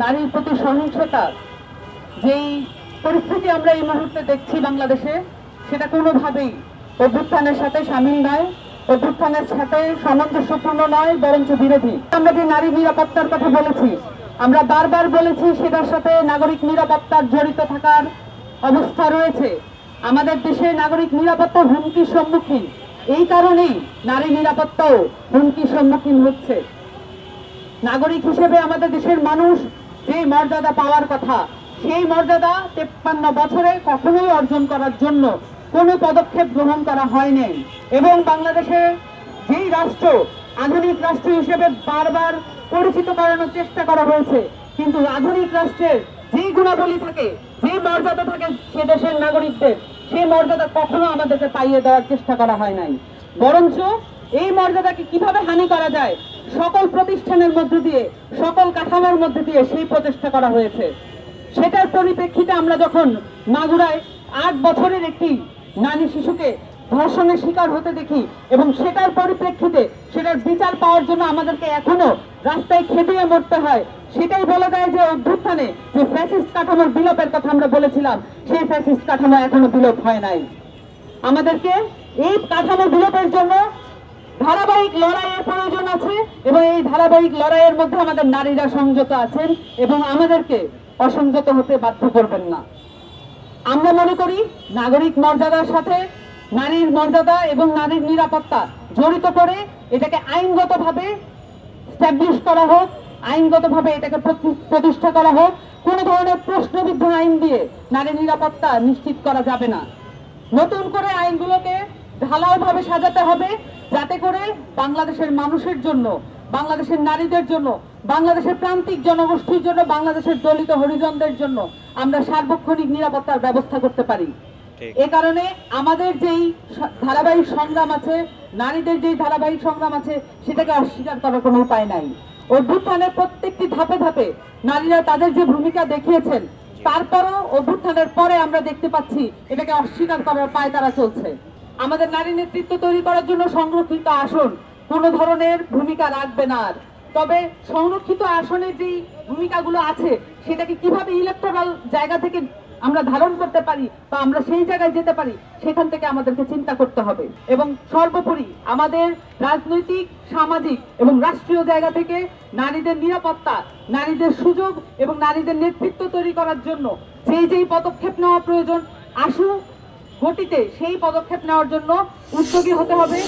নারীর প্রতি সহিংসতা, যেই পরিস্থিতি আমরা এই মুহূর্তে দেখছি বাংলাদেশে, সেটা কোনোভাবেই অভ্যুত্থানের সাথে সামিল নয়, অভ্যুত্থানের সাথে সামঞ্জস্যপূর্ণ নয়, বরঞ্চ বিরোধী। আমরা যে নারী নিরাপত্তার কথা বলেছি, আমরা বারবার বলেছি সেটার সাথে নাগরিক নিরাপত্তার জড়িত থাকার অবস্থা রয়েছে। আমাদের দেশে নাগরিক নিরাপত্তা হুমকির সম্মুখীন, এই কারণেই নারী নিরাপত্তাও হুমকির সম্মুখীন হচ্ছে। নাগরিক হিসেবে আমাদের দেশের মানুষ যে মর্যাদা পাওয়ার কথা, সেই মর্যাদা তেপ্পান্ন বছরে কখনোই অর্জন করার জন্য কোনো পদক্ষেপ গ্রহণ করা হয়নি। এবং বাংলাদেশের যেই রাষ্ট্র, আধুনিক রাষ্ট্র হিসেবে বারবার পরিচিত করানোর চেষ্টা করা হয়েছে, কিন্তু আধুনিক রাষ্ট্রের যেই গুণাবলী থাকে, যে মর্যাদা থাকে সে দেশের নাগরিকদের, সেই মর্যাদা কখনো আমাদেরকে পাইয়ে দেওয়ার চেষ্টা করা হয় নাই। বরঞ্চ এই মর্যাদাকে কীভাবে হানি করা যায় সকল প্রতিষ্ঠানের মধ্যে দিয়ে, সকল কাঠামোর মধ্যে দিয়ে সেই প্রচেষ্টা করা হয়েছে। সেটার পরিপ্রেক্ষিতে আমরা যখন মাগুরায় আট বছরের একটি নারী শিশুকে ধর্ষণের শিকার হতে দেখি এবং সেটার পরিপ্রেক্ষিতে সেটার বিচার পাওয়ার জন্য আমাদেরকে এখনও রাস্তায় খেপিয়ে মরতে হয়, সেটাই বলে দেয় যে অভ্যুত্থানে যে ফ্যাসিস্ট কাঠামোর বিলোপের কথা আমরা বলেছিলাম, সেই ফ্যাসিস্ট কাঠামো এখনও বিলোপ হয় নাই। আমাদেরকে এই কাঠামো বিলোপের জন্য ধারাবাহিক লড়াইয়ের প্রয়োজন আছে। এবং এই ধারাবাহিক লড়াইয়ের মধ্যে আমাদের নারীরা সংযত আছেন এবং আমাদেরকে অসংযত হতে বাধ্য করবেন না। আমরা মনে করি নাগরিক মর্যাদার সাথে নারীর মর্যাদা এবং নারীর নিরাপত্তা জড়িত করে এটাকে আইনগতভাবে স্ট্যাবলিশ করা হোক, আইনগতভাবে এটাকে প্রতিষ্ঠা করা হোক, কোনো ধরনের প্রশ্নবিদ্ধ আইন দিয়ে নারী নিরাপত্তা নিশ্চিত করা যাবে না। নতুন করে আইনগুলোকে ঢালাওভাবে সাজাতে হবে যাতে করে বাংলাদেশের মানুষের জন্য বাংলাদেশের নারীদের জন্য বাংলাদেশের প্রান্তিক জনগোষ্ঠীর জন্য বাংলাদেশের দলিত হরিজনদের জন্য আমরা সার্বক্ষণিক নিরাপত্তার ব্যবস্থা করতে পারি। এ কারণে আমাদের যেই ধারাবাহিক সংগ্রাম আছে নারীদের যেই ধারাবাহিক সংগ্রাম আছে সেটাকে অস্বীকার করার কোনো উপায় নাই। অভ্যুত্থানের প্রত্যেকটি ধাপে ধাপে নারীরা তাদের যে ভূমিকা দেখিয়েছেন তারপরও অভ্যুত্থানের পরে আমরা দেখতে পাচ্ছি এটাকে অস্বীকার করার পায় তারা চলছে। আমাদের নারী নেতৃত্ব তৈরি করার জন্য সংরক্ষিত আসন কোনো ধরনের ভূমিকা রাখবে না তবে সংরক্ষিত আসনের যে ভূমিকাগুলো আছে, সেটাকে কীভাবে ইলেকট্রাল জায়গা থেকে আমরা ধারণ করতে পারি বা আমরা সেই জায়গায় যেতে পারি, সেখান থেকে আমাদেরকে চিন্তা করতে হবে। এবং সর্বোপরি আমাদের রাজনৈতিক, সামাজিক এবং রাষ্ট্রীয় জায়গা থেকে নারীদের নিরাপত্তা, নারীদের সুযোগ এবং নারীদের নেতৃত্ব তৈরি করার জন্য যেই যেই পদক্ষেপ নেওয়া প্রয়োজন আশু গতিতে সেই পদক্ষেপ নেওয়ার জন্য উদ্যোগী হতে হবে।